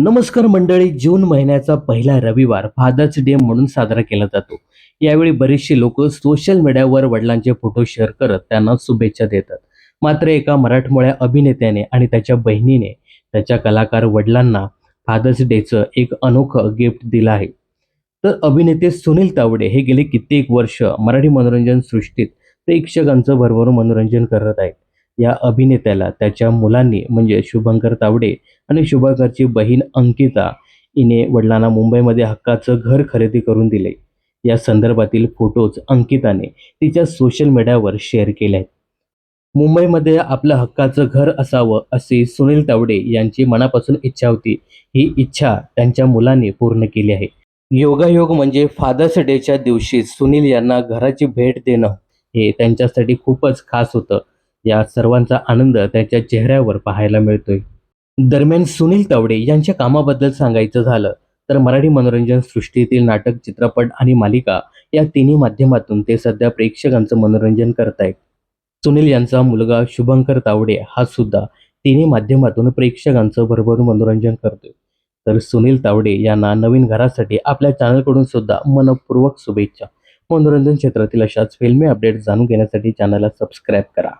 नमस्कार मंडळी जून महिन्याचा पहिला रविवार फादर्स डे म्हणून साजरा केला जातो. यावेळी बरेचसे लोक सोशल मीडियावर वडिलांचे फोटो शेअर करत त्यांना शुभेच्छा देतात. मात्र एका मराठमोळ्या अभिनेत्याने आणि त्याच्या बहिणीने त्याच्या कलाकार वडिलांना फादर्स डेचं एक अनोखं गिफ्ट दिलं आहे. तर अभिनेते सुनील तावडे हे गेले कित्येक वर्ष मराठी मनोरंजन सृष्टीत प्रेक्षकांचं भरभरून मनोरंजन करत आहेत. या अभिनेत्याला त्याच्या मुलांनी म्हणजे शुभंकर तावडे आणि शुभंकरची बहीण अंकिता हिने वडिलांना मुंबईमध्ये हक्काचं घर खरेदी करून दिले. या संदर्भातील फोटोज अंकिताने तिच्या सोशल मीडियावर शेअर केले आहेत मुंबईमध्ये आपलं हक्काचं घर असावं अशी सुनील तावडे यांची मनापासून इच्छा होती. ही इच्छा त्यांच्या मुलांनी पूर्ण केली आहे. योगायोग म्हणजे फादर्स डेच्या दिवशी सुनील यांना घराची भेट देणं हे त्यांच्यासाठी खूपच खास होतं. या सर्वांचा आनंद त्यांच्या चेहऱ्यावर पाहायला मिळतोय. दरम्यान सुनील तावडे यांच्या कामाबद्दल सांगायचं झालं तर मराठी मनोरंजन सृष्टीतील नाटक चित्रपट आणि मालिका या तिन्ही माध्यमातून ते सध्या प्रेक्षकांचं मनोरंजन करत आहेत सुनील यांचा मुलगा शुभंकर तावडे हा सुद्धा तिन्ही माध्यमातून प्रेक्षकांचं भरभरून मनोरंजन करतोय. तर सुनील तावडे यांना नवीन घरासाठी आपल्या चॅनलकडून सुद्धा मनपूर्वक शुभेच्छा. मनोरंजन क्षेत्रातील अशाच फिल्मी अपडेट जाणून घेण्यासाठी चॅनलला सबस्क्राईब करा.